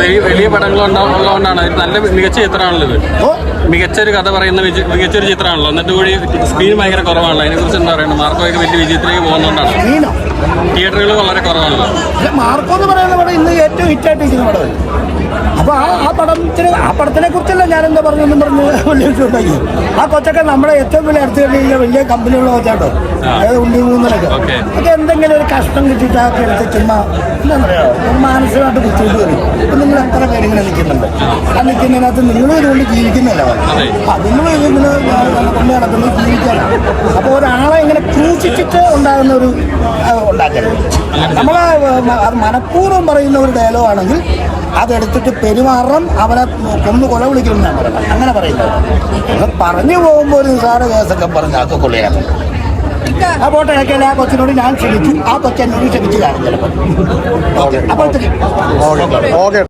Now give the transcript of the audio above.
വലിയ പടങ്ങൾ ഉള്ളതുകൊണ്ടാണ്. നല്ല മികച്ച ചിത്രമാണല്ലോ ഇത് മികച്ച ഒരു കഥ പറയുന്ന മികച്ച ഒരു ചിത്രമാണല്ലോ. എന്നിട്ട് കൂടി സ്ക്രീൻ ഭയങ്കര കുറവാണല്ലോ. അതിനെ കുറിച്ച് എന്താ പറയുന്നത് മാർക്കോയൊക്കെ വലിയ വിജയത്തിലേക്ക് പോകുന്നതുകൊണ്ടാണ്. നീനോ തിയേറ്ററുകൾ വളരെ കുറവാണല്ലോ. മാർക്കോ എന്ന് പറയുന്ന പടം ഇന്ന് ഏറ്റവും ഹിറ്റായിട്ട് ഇരിക്കുന്ന പടം അപ്പൊ ആ ആ പടത്തിന് ആ പടത്തിനെ കുറിച്ചല്ല ഞാൻ എന്താ പറഞ്ഞെന്നും പറഞ്ഞ് വിളിച്ചിട്ടുണ്ടായി ആ കൊച്ചൊക്കെ നമ്മുടെ ഏറ്റവും വലിയ അടുത്ത് കഴിഞ്ഞ വലിയ കമ്പനിയുള്ള കൊച്ചാട്ടോ. അതായത് ഉണ്ടി മൂന്നിലൊക്കെ. ഒക്കെ എന്തെങ്കിലും ഒരു കഷ്ടം കിട്ടിയിട്ട് ആ എടുത്ത് ചുമ്മാ എന്താ പറയാ? മാനസികമായിട്ട് ബുദ്ധിമുട്ട് വരും. ഇപ്പൊ നിങ്ങൾ എത്ര പേര് നിൽക്കുന്നുണ്ട്? ആ നിൽക്കുന്നതിനകത്ത് നിങ്ങൾ ഇതുകൊണ്ട് ജീവിക്കുന്നില്ല. ആ നിങ്ങൾ ഇങ്ങനെ നടക്കുന്നത് ജീവിക്കണം അപ്പോൾ ഒരാളെ ഇങ്ങനെ ക്രൂശിച്ചിട്ട് ഉണ്ടാകുന്ന ഒരു ഉണ്ടാക്കരുത്. നമ്മൾ അത് മനഃപൂർവം പറയുന്ന ഒരു ഡയലോഗ് ആണെങ്കിൽ അതെടുത്തിട്ട് പെരുമാറണം. അവനെ കൊന്നു കൊല വിളിക്കണം ഞാൻ പറയണം അങ്ങനെ പറയുന്നത്. പറഞ്ഞു പോകുമ്പോൾ ഒരു നിസാര കേസൊക്കെ പറഞ്ഞ് അതൊക്കെ കൊള്ളിയാണ് ആ ഫോട്ടോ ഇടയ്ക്കല്ല ആ കൊച്ചിനോട് ഞാൻ ക്ഷണിച്ചു ആ കൊച്ചെന്നോട് ക്ഷണിച്ചു കാണും ചിലപ്പോൾ. ഓക്കെ.